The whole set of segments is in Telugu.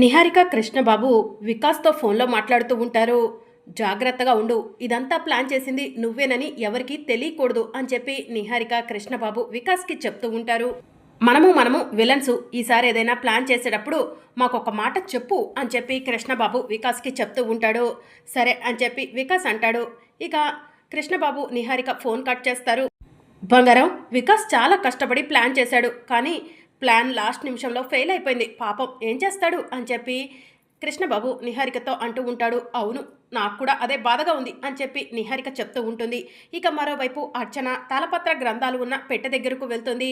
నిహారిక కృష్ణబాబు వికాస్తో ఫోన్లో మాట్లాడుతూ ఉంటారు. జాగ్రత్తగా ఉండు. ఇదంతా ప్లాన్ చేసింది నువ్వేనని ఎవరికీ తెలియకూడదు అని చెప్పి నిహారిక కృష్ణబాబు వికాస్కి చెప్తూ ఉంటారు. మనము మనము విలన్స్. ఈసారి ఏదైనా ప్లాన్ చేసేటప్పుడు మాకొక మాట చెప్పు అని చెప్పి కృష్ణబాబు వికాస్కి చెప్తూ ఉంటాడు. సరే అని చెప్పి వికాస్ అంటాడు. ఇక కృష్ణబాబు నిహారిక ఫోన్ కట్ చేస్తారు. బంగారం వికాస్ చాలా కష్టపడి ప్లాన్ చేశాడు. కానీ ప్లాన్ లాస్ట్ నిమిషంలో ఫెయిల్ అయిపోయింది. పాపం ఏం చేస్తాడు? అని చెప్పి కృష్ణబాబు నిహారికతో అంటూ ఉంటాడు. అవును నాకు కూడా అదే బాధగా ఉంది అని చెప్పి నిహారిక చెప్తూ ఉంటుంది. ఇక మరోవైపు అర్చన తాళపత్ర గ్రంథాలు ఉన్న పెట్టె దగ్గరకు వెళ్తుంది.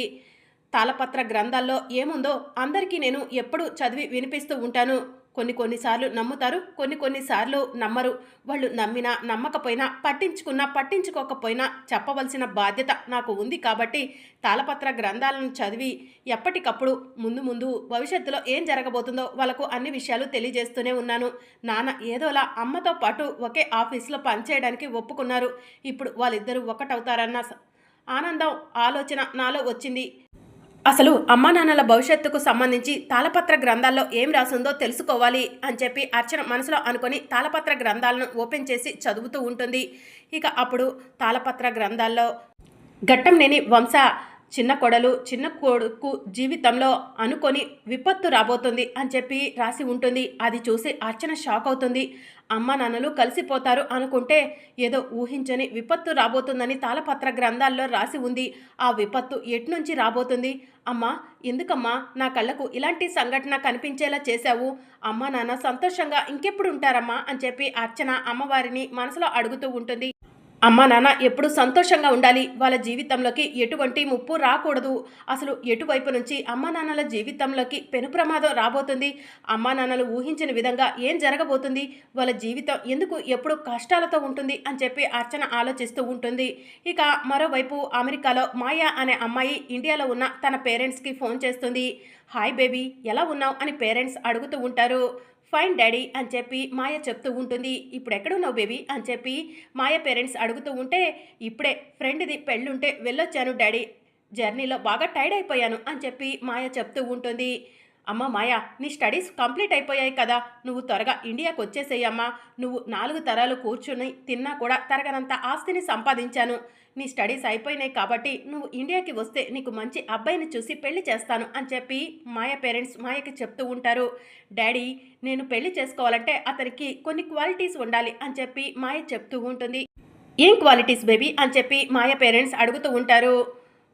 తాళపత్ర గ్రంథాల్లో ఏముందో అందరికీ నేను ఎప్పుడూ చదివి వినిపిస్తూ ఉంటాను. కొన్ని కొన్నిసార్లు నమ్ముతారు కొన్ని కొన్నిసార్లు నమ్మరు. వాళ్ళు నమ్మినా నమ్మకపోయినా పట్టించుకున్నా పట్టించుకోకపోయినా చెప్పవలసిన బాధ్యత నాకు ఉంది కాబట్టి తాళపత్ర గ్రంథాలను చదివి ఎప్పటికప్పుడు ముందు ముందు భవిష్యత్తులో ఏం జరగబోతుందో వాళ్ళకు అన్ని విషయాలు తెలియజేస్తూనే ఉన్నాను. నాన్న ఏదోలా అమ్మతో పాటు ఒకే ఆఫీస్లో పనిచేయడానికి ఒప్పుకున్నారు. ఇప్పుడు వాళ్ళిద్దరూ ఒకటవుతారన్న ఆనందం ఆలోచన నాలో వచ్చింది. అసలు అమ్మా నాన్నల భవిష్యత్తుకు సంబంధించి తాళపత్ర గ్రంథాల్లో ఏం రాసిందో తెలుసుకోవాలి అని చెప్పి అర్చన మనసులో అనుకొని తాళపత్ర గ్రంథాలను ఓపెన్ చేసి చదువుతూ ఉంటుంది. ఇక అప్పుడు తాళపత్ర గ్రంథాల్లో ఘట్టం లేని వంశ చిన్న కొడలు చిన్న కొడుకు జీవితంలో అనుకొని విపత్తు రాబోతుంది అని చెప్పి రాసి ఉంటుంది. అది చూసి అర్చన షాక్ అవుతుంది. అమ్మ నాన్నలు కలిసిపోతారు అనుకుంటే ఏదో ఊహించని విపత్తు రాబోతుందని తాళపత్ర గ్రంథాల్లో రాసి ఉంది. ఆ విపత్తు ఎట్నుంచి రాబోతుంది? అమ్మా ఎందుకమ్మా నా కళ్ళకు ఇలాంటి సంఘటన కనిపించేలా చేశావు? అమ్మా నాన్న సంతోషంగా ఇంకెప్పుడు ఉంటారమ్మా అని చెప్పి అర్చన అమ్మవారిని మనసులో అడుగుతూ ఉంటుంది. అమ్మ నాన్న ఎప్పుడు సంతోషంగా ఉండాలి. వాళ్ళ జీవితంలోకి ఎటువంటి ముప్పు రాకూడదు. అసలు ఎటువైపు నుంచి అమ్మా నాన్నల జీవితంలోకి పెను ప్రమాదం రాబోతుంది? అమ్మా నాన్నలు ఊహించిన విధంగా ఏం జరగబోతుంది? వాళ్ళ జీవితం ఎందుకు ఎప్పుడు కష్టాలతో ఉంటుంది అని చెప్పి అర్చన ఆలోచిస్తూ ఉంటుంది. ఇక మరోవైపు అమెరికాలో మాయా అనే అమ్మాయి ఇండియాలో ఉన్న తన పేరెంట్స్కి ఫోన్ చేస్తుంది. హాయ్ బేబీ ఎలా ఉన్నావు? అని పేరెంట్స్ అడుగుతూ ఉంటారు. ఫైన్ డాడీ అని చెప్పి మాయ చెప్తూ ఉంటుంది. ఇప్పుడు ఎక్కడున్నావు బేబీ? అని చెప్పి మాయ పేరెంట్స్ అడుగుతూ ఉంటే ఇప్పుడే ఫ్రెండ్ది పెళ్ళుంటే వెళ్ళొచ్చాను డాడీ. జర్నీలో బాగా టైర్డ్ అయిపోయాను అని చెప్పి మాయ చెప్తూ ఉంటుంది. అమ్మ మాయ నీ స్టడీస్ కంప్లీట్ అయిపోయాయి కదా. నువ్వు త్వరగా ఇండియాకి వచ్చేసేయమ్మా నువ్వు నాలుగు తరాలు కూర్చుని తిన్నా కూడా తరగనంత ఆస్తిని సంపాదించాను. నీ స్టడీస్ అయిపోయినాయి కాబట్టి నువ్వు ఇండియాకి వస్తే నీకు మంచి అబ్బాయిని చూసి పెళ్ళి చేస్తాను అని చెప్పి మాయ పేరెంట్స్ మాయకి చెప్తూ ఉంటారు. డాడీ నేను పెళ్ళి చేసుకోవాలంటే అతనికి కొన్ని క్వాలిటీస్ ఉండాలి అని చెప్పి మాయ చెప్తూ ఉంటుంది. ఏం క్వాలిటీస్ బేబీ అని చెప్పి మాయ పేరెంట్స్ అడుగుతూ ఉంటారు.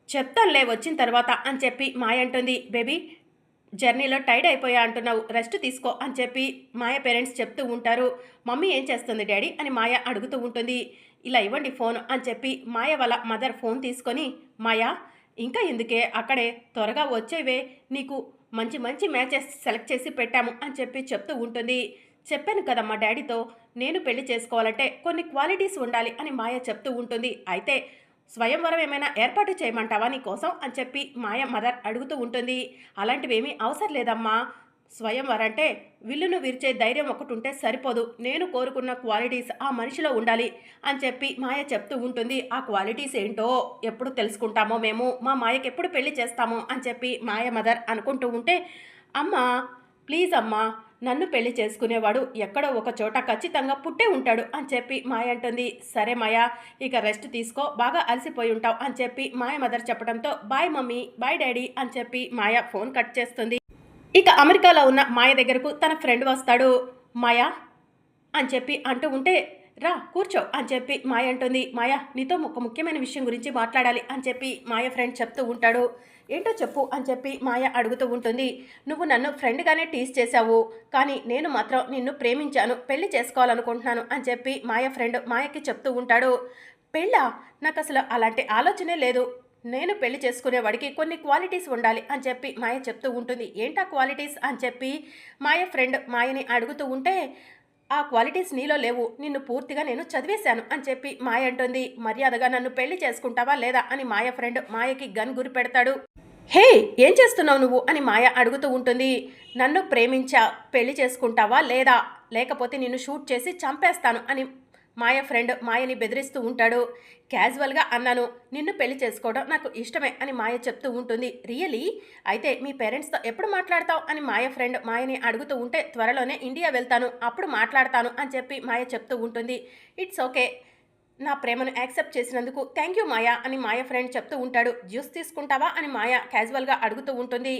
చెప్తానులే వచ్చిన తర్వాత అని చెప్పి మాయ అంటుంది. బేబీ జర్నీలో టైడ్ అయిపోయా అంటున్నావు రెస్ట్ తీసుకో అని చెప్పి మాయ పేరెంట్స్ చెప్తూ ఉంటారు. మమ్మీ ఏం చేస్తుంది డాడీ అని మాయ అడుగుతూ ఉంటుంది. ఇలా ఇవ్వండి ఫోన్ అని చెప్పి మాయ వాళ్ళ మదర్ ఫోన్ తీసుకొని మాయా ఇంకా ఎందుకే? అక్కడే త్వరగా వచ్చేవే నీకు మంచి మంచి మ్యాచెస్ సెలెక్ట్ చేసి పెట్టాము అని చెప్పి చెప్తూ ఉంటుంది. చెప్పాను కదా మా డాడీతో నేను పెళ్ళి చేసుకోవాలంటే కొన్ని క్వాలిటీస్ ఉండాలి అని మాయ చెప్తూ ఉంటుంది. అయితే స్వయంవరం ఏమైనా ఏర్పాటు చేయమంటావా నీకోసం అని చెప్పి మాయ మదర్ అడుగుతూ ఉంటుంది. అలాంటివేమీ అవసరం లేదమ్మా. స్వయంవరంటే విల్లును విరిచే ధైర్యం ఒకటి ఉంటే సరిపోదు. నేను కోరుకున్న క్వాలిటీస్ ఆ మనిషిలో ఉండాలి అని చెప్పి మాయ చెప్తూ ఉంటుంది. ఆ క్వాలిటీస్ ఏంటో ఎప్పుడు తెలుసుకుంటామో మేము. మా మాయకి ఎప్పుడు పెళ్ళి చేస్తామో అని చెప్పి మాయ మదర్ అనుకుంటూ ఉంటే అమ్మా ప్లీజ్ అమ్మా నన్ను పెళ్ళి చేసుకునేవాడు ఎక్కడో ఒక చోట ఖచ్చితంగా పుట్టే ఉంటాడు అని చెప్పి మాయ అంటుంది. సరే మాయ ఇక రెస్ట్ తీసుకో బాగా అలసిపోయి ఉంటావు అని చెప్పి మాయ మదర్ చెప్పడంతో బాయ్ మమ్మీ బాయ్ డాడీ అని చెప్పి మాయ ఫోన్ కట్ చేస్తుంది. ఇక అమెరికాలో ఉన్న మాయ దగ్గరకు తన ఫ్రెండ్ వస్తాడు. మాయా? అని చెప్పి అంటూ ఉంటే రా కూర్చో అని చెప్పి మాయ అంటుంది. మాయ నీతో ఒక ముఖ్యమైన విషయం గురించి మాట్లాడాలి అని చెప్పి మాయ ఫ్రెండ్ చెప్తూ ఉంటాడు. ఏంటో చెప్పు అని చెప్పి మాయ అడుగుతూ ఉంటుంది. నువ్వు నన్ను ఫ్రెండ్గానే టీస్ చేశావు కానీ నేను మాత్రం నిన్ను ప్రేమించాను పెళ్ళి చేసుకోవాలనుకుంటున్నాను అని చెప్పి మాయ ఫ్రెండ్ మాయకి చెప్తూ ఉంటాడు. పెళ్ళా? నాకు అసలు అలాంటి ఆలోచనే లేదు. నేను పెళ్ళి చేసుకునేవాడికి కొన్ని క్వాలిటీస్ ఉండాలి అని చెప్పి మాయ చెప్తూ ఉంటుంది. ఏంటా క్వాలిటీస్ అని చెప్పి మాయ ఫ్రెండ్ మాయని అడుగుతూ ఉంటే ఆ క్వాలిటీస్ నీలో లేవు. నిన్ను పూర్తిగా నేను చదివేశాను అని చెప్పి మాయ అంటుంది. మర్యాదగా నన్ను పెళ్ళి చేసుకుంటావా లేదా? అని మాయ ఫ్రెండ్ మాయకి గన్ గురి పెడతాడు. హే ఏం చేస్తున్నావు నువ్వు? అని మాయ అడుగుతూ ఉంటుంది. నన్ను ప్రేమించా పెళ్ళి చేసుకుంటావా లేదా? లేకపోతే నిన్ను షూట్ చేసి చంపేస్తాను అని మాయ ఫ్రెండ్ మాయని బెదిరిస్తూ ఉంటాడు. క్యాజువల్గా అన్నాను నిన్ను పెళ్ళి చేసుకోవడం నాకు ఇష్టమే అని మాయ చెప్తూ ఉంటుంది. రియలీ? అయితే మీ పేరెంట్స్తో ఎప్పుడు మాట్లాడతావు? అని మాయ ఫ్రెండ్ మాయని అడుగుతూ ఉంటే త్వరలోనే ఇండియా వెళ్తాను అప్పుడు మాట్లాడతాను అని చెప్పి మాయ చెప్తూ ఉంటుంది. ఇట్స్ ఓకే నా ప్రేమను యాక్సెప్ట్ చేసినందుకు థ్యాంక్ యూ మాయా అని మాయ ఫ్రెండ్ చెప్తూ ఉంటాడు. జ్యూస్ తీసుకుంటావా అని మాయ క్యాజువల్గా అడుగుతూ ఉంటుంది.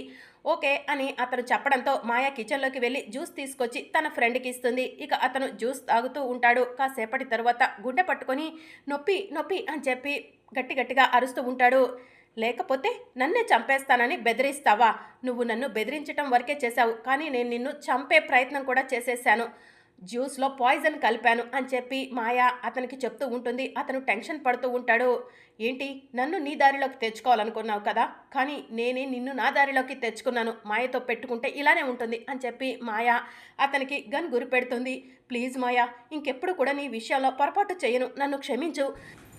ఓకే అని అతను చెప్పడంతో మాయ కిచెన్లోకి వెళ్ళి జ్యూస్ తీసుకొచ్చి తన ఫ్రెండ్కి ఇస్తుంది. ఇక అతను జ్యూస్ తాగుతూ ఉంటాడు. కాసేపటి తర్వాత గుండె పట్టుకొని నొప్పి నొప్పి అని చెప్పి గట్టి గట్టిగా అరుస్తూ ఉంటాడు. లేకపోతే నన్నే చంపేస్తానని బెదిరిస్తావా? నువ్వు నన్ను బెదిరించటం వరకే చేశావు. కానీ నేను నిన్ను చంపే ప్రయత్నం కూడా చేసేసాను. జ్యూస్లో పాయిజన్ కలిపాను అని చెప్పి మాయా అతనికి చెప్తూ ఉంటుంది. అతను టెన్షన్ పడుతూ ఉంటాడు. ఏంటి? నన్ను నీ దారిలోకి తెచ్చుకోవాలనుకున్నావు కదా? కానీ నేనే నిన్ను నా దారిలోకి తెచ్చుకున్నాను. మాయతో పెట్టుకుంటే ఇలానే ఉంటుంది అని చెప్పి మాయా అతనికి గన్ గురి పెడుతుంది. ప్లీజ్ మాయా ఇంకెప్పుడు కూడా నీ విషయంలో పొరపాటు చేయను. నన్ను క్షమించు.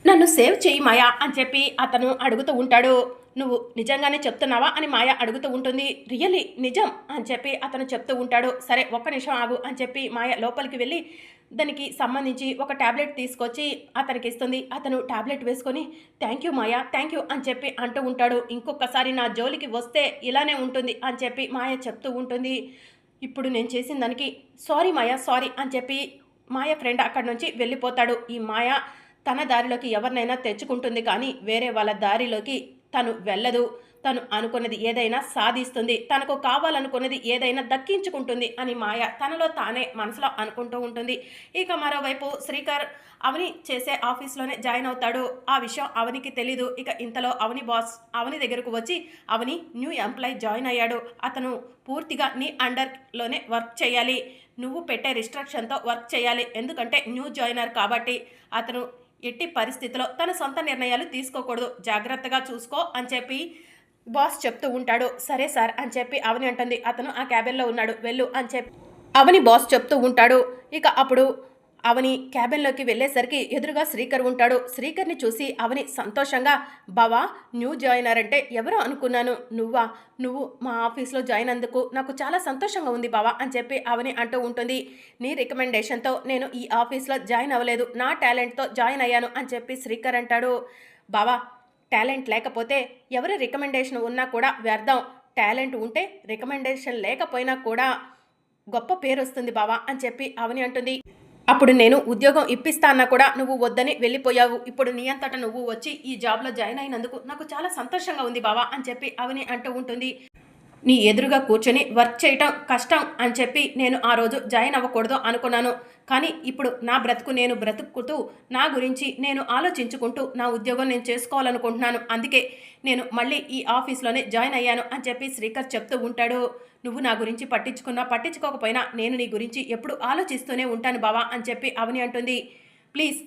నన్ను సేవ్ చేయి మాయా అని చెప్పి అతను అడుగుతూ ఉంటాడు. నువ్వు నిజంగానే చెప్తున్నావా అని మాయ అడుగుతూ ఉంటుంది. రియలీ నిజం అని చెప్పి అతను చెప్తూ ఉంటాడు. సరే ఒక్క నిమిషం ఆగు అని చెప్పి మాయ లోపలికి వెళ్ళి దానికి సంబంధించి ఒక ట్యాబ్లెట్ తీసుకొచ్చి అతనికి ఇస్తుంది. అతను ట్యాబ్లెట్ వేసుకొని thank you Maya thank you అని చెప్పి అంటూ ఉంటాడు. ఇంకొకసారి నా జోలికి వస్తే ఇలానే ఉంటుంది అని చెప్పి మాయ చెప్తూ ఉంటుంది. ఇప్పుడు నేను చేసిన దానికి సారీ మాయా సారీ అని చెప్పి మాయ ఫ్రెండ్ అక్కడి నుంచి వెళ్ళిపోతాడు. ఈ మాయ తన దారిలోకి ఎవరినైనా తెచ్చుకుంటుంది కానీ వేరే వాళ్ళ దారిలోకి తను వెళ్ళదు. తను అనుకున్నది ఏదైనా సాధిస్తుంది. తనకు కావాలనుకున్నది ఏదైనా దక్కించుకుంటుంది అని మాయ తనలో తానే మనసులో అనుకుంటూ ఉంటుంది. ఇక మరోవైపు శ్రీకర్ అవని చేసే ఆఫీస్లోనే జాయిన్ అవుతాడు. ఆ విషయం అవనికి తెలీదు. ఇక ఇంతలో అవని బాస్ అవని దగ్గరకు వచ్చి అవని న్యూ ఎంప్లాయ్ జాయిన్ అయ్యాడు. అతను పూర్తిగా నీ అండర్లోనే వర్క్ చేయాలి. నువ్వు పెట్టే రిస్ట్రక్షన్తో వర్క్ చేయాలి. ఎందుకంటే న్యూ జాయినర్ కాబట్టి. అతను ఎట్టి పరిస్థితిలో తన సొంత నిర్ణయాలు తీసుకోకూడదు. జాగ్రత్తగా చూసుకో అని చెప్పి బాస్ చెప్తూ ఉంటాడు. సరే సార్ అని చెప్పి అవని అంటుంది. అతను ఆ క్యాబిన్లో ఉన్నాడు. వెళ్ళు అని చెప్పి అవని బాస్ చెప్తూ ఉంటాడు. ఇక అప్పుడు అవని క్యాబిన్లోకి వెళ్ళేసరికి ఎదురుగా శ్రీకర్ ఉంటాడు. శ్రీకర్ని చూసి అవని సంతోషంగా బావా న్యూ జాయినర్ అంటే ఎవరో అనుకున్నాను. నువ్వా? నువ్వు మా ఆఫీస్లో జాయిన్ అందుకు నాకు చాలా సంతోషంగా ఉంది బావా అని చెప్పి అవని అంటూ ఉంటుంది. నీ రికమెండేషన్తో నేను ఈ ఆఫీస్లో జాయిన్ అవ్వలేదు. నా టాలెంట్తో జాయిన్ అయ్యాను అని చెప్పి శ్రీకర్ అంటాడు. బావా టాలెంట్ లేకపోతే ఎవరి రికమెండేషన్ ఉన్నా కూడా వ్యర్థం. టాలెంట్ ఉంటే రికమెండేషన్ లేకపోయినా కూడా గొప్ప పేరు వస్తుంది బావా అని చెప్పి అవని అంటుంది. అప్పుడు నేను ఉద్యోగం ఇప్పిస్తా అన్నా కూడా నువ్వు వద్దని వెళ్ళిపోయావు. ఇప్పుడు నీ అంతటా నువ్వు వచ్చి ఈ జాబ్లో జాయిన్ అయినందుకు నాకు చాలా సంతోషంగా ఉంది బావా అని చెప్పి అవని అంటూ ఉంటుంది. నీ ఎదురుగా కూర్చొని వర్క్ చేయటం కష్టం అని చెప్పి నేను ఆ రోజు జాయిన్ అవ్వకూడదు అనుకున్నాను. కానీ ఇప్పుడు నా బ్రతుకు నేను బ్రతుకుతూ నా గురించి నేను ఆలోచించుకుంటూ నా ఉద్యోగం నేను చేసుకోవాలనుకుంటున్నాను. అందుకే నేను మళ్ళీ ఈ ఆఫీస్లోనే జాయిన్ అయ్యాను అని చెప్పి శ్రీకర్ చెప్తూ ఉంటాడు. నువ్వు నా గురించి పట్టించుకున్నా పట్టించుకోకపోయినా నేను నీ గురించి ఎప్పుడు ఆలోచిస్తూనే ఉంటాను బావా అని చెప్పి అవని అంటుంది. ప్లీజ్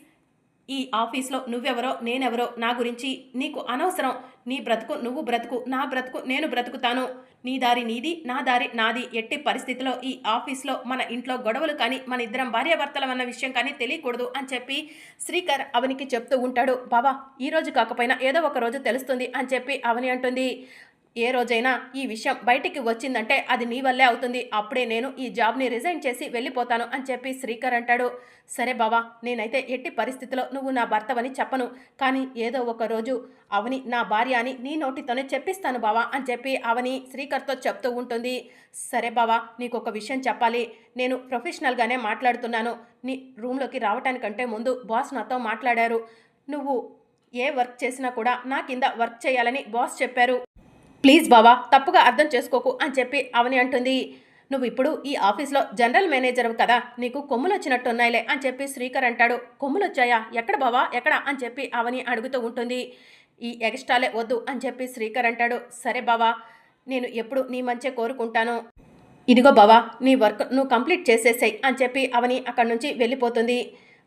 ఈ ఆఫీస్లో నువ్వెవరో నేనెవరో నా గురించి నీకు అనవసరం. నీ బ్రతుకు నువ్వు బ్రతుకు నా బ్రతుకు నేను బ్రతుకుతాను. నీ దారి నీది నా దారి నాది. ఎట్టి పరిస్థితిలో ఈ ఆఫీస్లో మన ఇంట్లో గొడవలు కానీ మన ఇద్దరం భార్యాభర్తలం అన్న విషయం కానీ తెలియకూడదు అని చెప్పి శ్రీకర్ అవనికి చెప్తూ ఉంటాడు. బావా ఈ రోజు కాకపోయినా ఏదో ఒక రోజు తెలుస్తుంది అని చెప్పి అవని అంటుంది. ఏ రోజైనా ఈ విషయం బయటికి వచ్చిందంటే అది నీ వల్లే అవుతుంది. అప్పుడే నేను ఈ జాబ్ని రిజైన్ చేసి వెళ్ళిపోతాను అని చెప్పి శ్రీకర్ అంటాడు. సరే బావా నేనైతే ఎట్టి పరిస్థితిలో నువ్వు నా భర్తవని చెప్పను. కానీ ఏదో ఒక రోజు అవని నా భార్య అని నీ నోటితోనే చెప్పిస్తాను బావా అని చెప్పి అవని శ్రీకర్తో చెప్తూ ఉంటుంది. సరే బావా నీకు ఒక విషయం చెప్పాలి. నేను ప్రొఫెషనల్గానే మాట్లాడుతున్నాను. నీ రూమ్లోకి రావటానికంటే ముందు బాస్ నాతో మాట్లాడారు. నువ్వు ఏ వర్క్ చేసినా కూడా నా కింద వర్క్ చేయాలని బాస్ చెప్పారు. ప్లీజ్ బావా తప్పుగా అర్థం చేసుకోకు అని చెప్పి అవని అంటుంది. నువ్వు ఇప్పుడు ఈ ఆఫీస్లో జనరల్ మేనేజర్ కదా నీకు కొమ్ములు వచ్చినట్టు ఉన్నాయిలే అని చెప్పి శ్రీకర్ అంటాడు. కొమ్ములు వచ్చాయా ఎక్కడ బావా? ఎక్కడ? అని చెప్పి అవని అడుగుతూ ఉంటుంది. ఈ ఎక్స్ట్రాలే వద్దు అని చెప్పి శ్రీకర్ అంటాడు. సరే బావా నేను ఎప్పుడు నీ మంచే కోరుకుంటాను. ఇదిగో బావా నీ వర్క్ నువ్వు కంప్లీట్ చేసేసాయి అని చెప్పి అవని అక్కడి నుంచి వెళ్ళిపోతుంది.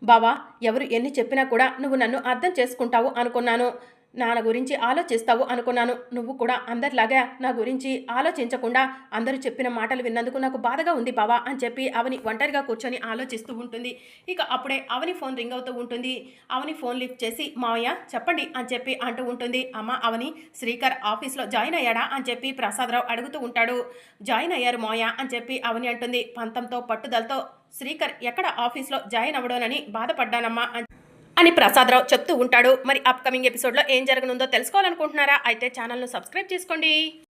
బావా ఎవరు ఎన్ని చెప్పినా కూడా నువ్వు నన్ను అర్థం చేసుకుంటావు అనుకున్నాను. నాన్న గురించి ఆలోచిస్తావు అనుకున్నాను. నువ్వు కూడా అందరిలాగా నా గురించి ఆలోచించకుండా అందరూ చెప్పిన మాటలు విన్నందుకు నాకు బాధగా ఉంది బావా అని చెప్పి అవని ఒంటరిగా కూర్చొని ఆలోచిస్తూ ఉంటుంది. ఇక అప్పుడే అవని ఫోన్ రింగ్ అవుతూ ఉంటుంది. అవని ఫోన్ లిఫ్ట్ చేసి మావయ్య చెప్పండి అని చెప్పి అంటూ ఉంటుంది. అమ్మ అవని శ్రీకర్ ఆఫీస్లో జాయిన్ అయ్యాడా? అని చెప్పి ప్రసాదరావు అడుగుతూ ఉంటాడు. జాయిన్ అయ్యారు మావయ్య అని చెప్పి అవని అంటుంది. పంతంతో పట్టుదలతో శ్రీకర్ ఎక్కడ ఆఫీస్లో జాయిన్ అవ్వడోనని బాధపడ్డానమ్మా అని- అని ప్రసాదరావు చెప్తూ ఉంటాడు. మరి అప్కమింగ్ ఎపిసోడ్లో ఏం జరగనుందో తెలుసుకోవాలనుకుంటున్నారా? అయితే ఛానల్ను సబ్స్క్రైబ్ చేసుకోండి.